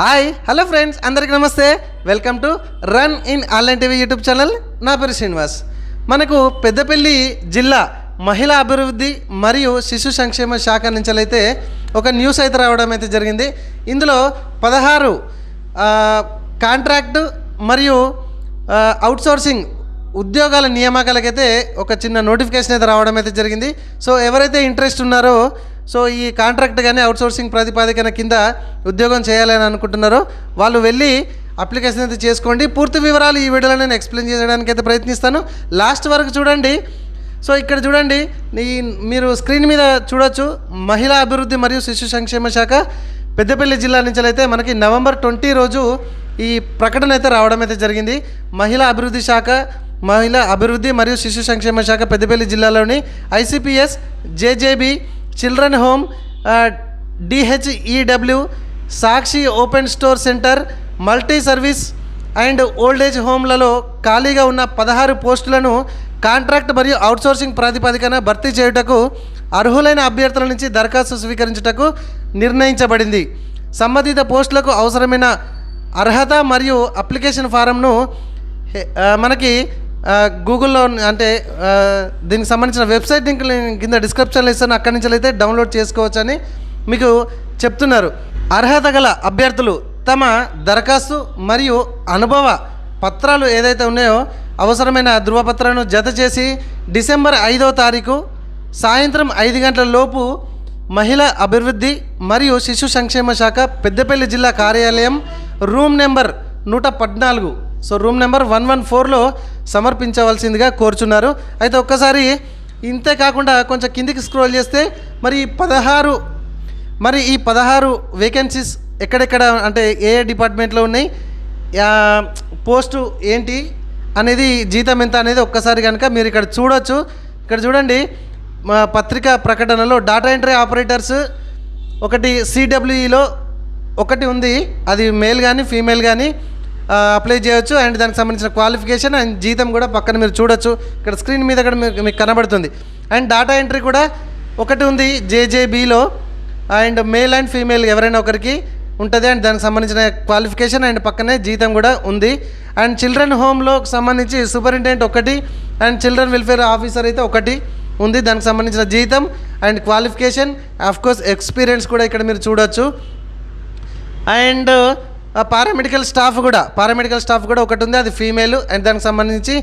Hi hello friends అందరికీ నమస్తే. Welcome to run in online TV YouTube channel. నా పేరు శ్రీనివాస్. మనకు పెద్దపల్లి జిల్లా మహిళా అభివృద్ధి మరియు శిశు సంక్షేమ శాఖ నుంచి ఒక న్యూస్ అయితే రావడం అయితే జరిగింది. ఇందులో పదహారు కాంట్రాక్టు మరియు అవుట్సోర్సింగ్ ఉద్యోగాల నియామకాలకైతే ఒక చిన్న నోటిఫికేషన్ అయితే రావడం అయితే జరిగింది. సో ఎవరైతే ఇంట్రెస్ట్ ఉన్నారో సో ఈ కాంట్రాక్ట్ కానీ అవుట్సోర్సింగ్ ప్రాతిపాదికన కింద ఉద్యోగం చేయాలని అనుకుంటున్నారో వాళ్ళు వెళ్ళి అప్లికేషన్ అయితే చేసుకోండి. పూర్తి వివరాలు ఈ వీడియోలో నేను ఎక్స్ప్లెయిన్ చేయడానికి అయితే ప్రయత్నిస్తాను. లాస్ట్ వరకు చూడండి. సో ఇక్కడ చూడండి. ఈ మీరు స్క్రీన్ మీద చూడొచ్చు. మహిళా అభివృద్ధి మరియు శిశు సంక్షేమ శాఖ పెద్దపల్లి జిల్లా నుంచి అయితే మనకి నవంబర్ ట్వంటీ రోజు ఈ ప్రకటన అయితే రావడం అయితే జరిగింది. మహిళా అభివృద్ధి శాఖ మహిళా అభివృద్ధి మరియు శిశు సంక్షేమ శాఖ పెద్దపల్లి జిల్లాలోని ICPS JJB children home DHEW Sakshi open store center multi service and old age హోమ్లలో ఖాళీగా ఉన్న పదహారు పోస్టులను కాంట్రాక్ట్ మరియు అవుట్సోర్సింగ్ ప్రాతిపదికన భర్తీ చేయుటకు అర్హులైన అభ్యర్థుల నుంచి దరఖాస్తు స్వీకరించుటకు నిర్ణయించబడింది. సంబంధిత పోస్టులకు అవసరమైన అర్హత మరియు అప్లికేషన్ ఫారంను మనకి గూగుల్లో అంటే దీనికి సంబంధించిన వెబ్సైట్ లింక్ నేను కింద డిస్క్రిప్షన్లో ఇస్తాను. అక్కడి నుంచి అయితే డౌన్లోడ్ చేసుకోవచ్చని మీకు చెప్తున్నారు. అర్హత గల అభ్యర్థులు తమ దరఖాస్తు మరియు అనుభవ పత్రాలు ఏదైతే ఉన్నాయో అవసరమైన ధృవపత్రాలను జత చేసి డిసెంబర్ ఐదో తారీఖు సాయంత్రం ఐదు గంటల లోపు మహిళా అభివృద్ధి మరియు శిశు సంక్షేమ శాఖ పెద్దపల్లి జిల్లా కార్యాలయం రూమ్ నెంబర్ నూట పద్నాలుగు so room number one one ఫోర్లో సమర్పించవలసిందిగా కోరుచున్నారు. అయితే ఒక్కసారి ఇంతే కాకుండా కొంచెం కిందికి స్క్రోల్ చేస్తే మరి పదహారు మరి ఈ పదహారు వేకెన్సీస్ ఎక్కడెక్కడ అంటే ఏ డిపార్ట్మెంట్లో ఉన్నాయి పోస్టు ఏంటి అనేది జీతం ఎంత అనేది ఒక్కసారి కనుక మీరు ఇక్కడ చూడొచ్చు. ఇక్కడ చూడండి మా పత్రికా ప్రకటనలో డాటా ఎంట్రీ ఆపరేటర్స్ ఒకటి సిడబ్ల్యూఈలో ఒకటి ఉంది. అది మేల్ కానీ ఫీమేల్ కానీ అప్లై చేయొచ్చు అండ్ దానికి సంబంధించిన క్వాలిఫికేషన్ అండ్ జీతం కూడా పక్కన మీరు చూడొచ్చు. ఇక్కడ స్క్రీన్ మీద కూడా మీకు మీకు కనబడుతుంది. అండ్ డాటా ఎంట్రీ కూడా ఒకటి ఉంది జేజేబీలో అండ్ మేల్ అండ్ ఫీమేల్ ఎవరైనా ఒకరికి ఉంటుంది అండ్ దానికి సంబంధించిన క్వాలిఫికేషన్ అండ్ పక్కనే జీతం కూడా ఉంది. అండ్ చిల్డ్రన్ హోమ్లో సంబంధించి సూపరింటెండెంట్ ఒకటి అండ్ చిల్డ్రన్ వెల్ఫేర్ ఆఫీసర్ అయితే ఒకటి ఉంది. దానికి సంబంధించిన జీతం అండ్ క్వాలిఫికేషన్ కోర్స్ ఎక్స్పీరియన్స్ కూడా ఇక్కడ మీరు చూడొచ్చు. అండ్ పారామెడికల్ స్టాఫ్ కూడా పారామెడికల్ స్టాఫ్ కూడా ఒకటి ఉంది అది ఫీమేల్ అండ్ దానికి సంబంధించి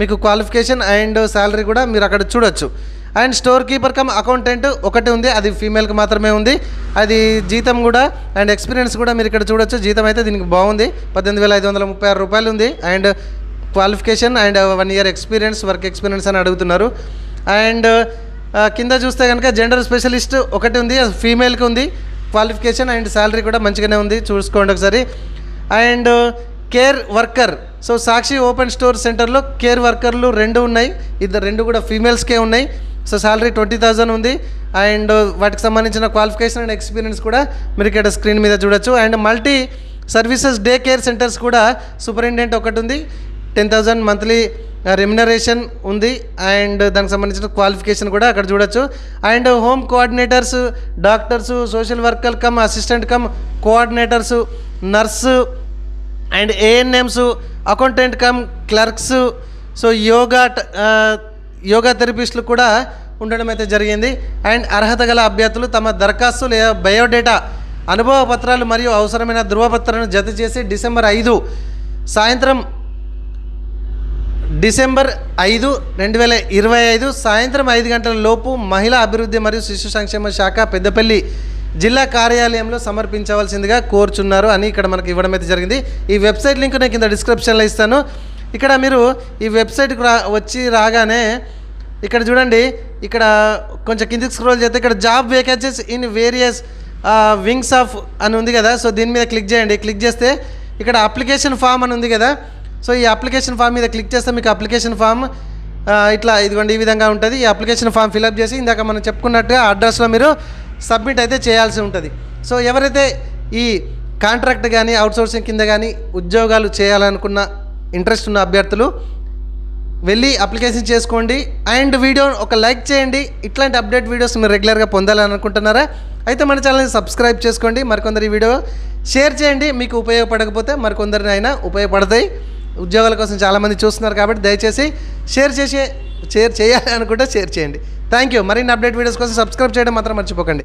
మీకు క్వాలిఫికేషన్ అండ్ శాలరీ కూడా మీరు అక్కడ చూడొచ్చు. And store keeper cum accountant ఒకటి ఉంది అది ఫీమేల్కి మాత్రమే ఉంది. అది జీతం కూడా అండ్ ఎక్స్పీరియన్స్ కూడా మీరు ఇక్కడ చూడొచ్చు. జీతం అయితే దీనికి బాగుంది. పద్దెనిమిది వేల ఐదు వందల ముప్పై ఆరు రూపాయలు ఉంది. And qualification and one year experience work experience అని అడుగుతున్నారు. అండ్ కింద చూస్తే కనుక జెండర్ స్పెషలిస్ట్ ఒకటి ఉంది అది ఫీమేల్కి ఉంది. క్వాలిఫికేషన్ అండ్ శాలరీ కూడా మంచిగానే ఉంది. చూసుకోండి ఒకసారి. And care worker so Sakshi open store సెంటర్లో కేర్ వర్కర్లు రెండు ఉన్నాయి. ఇద్దరు రెండు కూడా ఫీమేల్స్కే ఉన్నాయి. సో శాలరీ ట్వంటీ థౌజండ్ ఉంది. అండ్ uh, వాటికి సంబంధించిన క్వాలిఫికేషన్ అండ్ ఎక్స్పీరియన్స్ కూడా మీరు ఇక్కడ స్క్రీన్ మీద చూడొచ్చు. And multi services day care centers కూడా సూపరింటెండెంట్ ఒకటి ఉంది. టెన్ థౌజండ్ మంత్లీ రెమ్యునరేషన్ ఉంది. అండ్ దానికి సంబంధించిన క్వాలిఫికేషన్ కూడా అక్కడ చూడొచ్చు. And home coordinators doctors social worker cum assistant cum coordinators nurse and ANMs accountant cum clerks so yoga yoga థెరపిస్టులు కూడా ఉండడం అయితే జరిగింది. అండ్ అర్హత గల అభ్యర్థులు తమ దరఖాస్తు లేదా బయోడేటా అనుభవ పత్రాలు మరియు అవసరమైన ధృవపత్రాలను జత చేసి డిసెంబర్ ఐదు సాయంత్రం డిసెంబర్ ఐదు రెండు వేల ఇరవై ఐదు సాయంత్రం ఐదు గంటల లోపు మహిళా అభివృద్ధి మరియు శిశు సంక్షేమ శాఖ పెద్దపల్లి జిల్లా కార్యాలయంలో సమర్పించవలసిందిగా కోరుచున్నారు అని ఇక్కడ మనకి ఇవ్వడం అయితే జరిగింది. ఈ వెబ్సైట్ లింక్ నేను కింద డిస్క్రిప్షన్లో ఇస్తాను. ఇక్కడ మీరు ఈ వెబ్సైట్కి రా వచ్చి రాగానే ఇక్కడ చూడండి ఇక్కడ కొంచెం కిందికి స్క్రోల్ చేస్తే ఇక్కడ job vacancies in various wings of అని ఉంది కదా. సో దీని మీద క్లిక్ చేయండి. క్లిక్ చేస్తే ఇక్కడ అప్లికేషన్ ఫామ్ అని ఉంది కదా. సో ఈ అప్లికేషన్ ఫామ్ మీద క్లిక్ చేస్తే మీకు అప్లికేషన్ ఫామ్ ఇట్లా ఇదిగోండి ఈ విధంగా ఉంటుంది. ఈ అప్లికేషన్ ఫామ్ ఫిలప్ చేసి ఇందాక మనం చెప్పుకున్నట్టుగా అడ్రస్లో మీరు సబ్మిట్ అయితే చేయాల్సి ఉంటుంది. సో ఎవరైతే ఈ కాంట్రాక్ట్ కానీ అవుట్సోర్సింగ్ కింద కానీ ఉద్యోగాలు చేయాలనుకున్న ఇంట్రెస్ట్ ఉన్న అభ్యర్థులు వెళ్ళి అప్లికేషన్ చేసుకోండి. అండ్ వీడియో ఒక లైక్ చేయండి. ఇట్లాంటి అప్డేట్ వీడియోస్ మీరు రెగ్యులర్గా పొందాలని అనుకుంటున్నారా అయితే మన ఛానల్ని సబ్స్క్రైబ్ చేసుకోండి. మరికొందరు ఈ వీడియో షేర్ చేయండి. మీకు ఉపయోగపడకపోతే మరికొందరినైనా ఉపయోగపడతాయి. ఉద్యోగాల కోసం చాలామంది చూస్తున్నారు కాబట్టి దయచేసి షేర్ చేసి షేర్ చేయాలి అనుకుంటే షేర్ చేయండి. థ్యాంక్ యూ మరిన్ని అప్డేట్ వీడియోస్ కోసం సబ్స్క్రైబ్ చేయడం మాత్రం మర్చిపోకండి.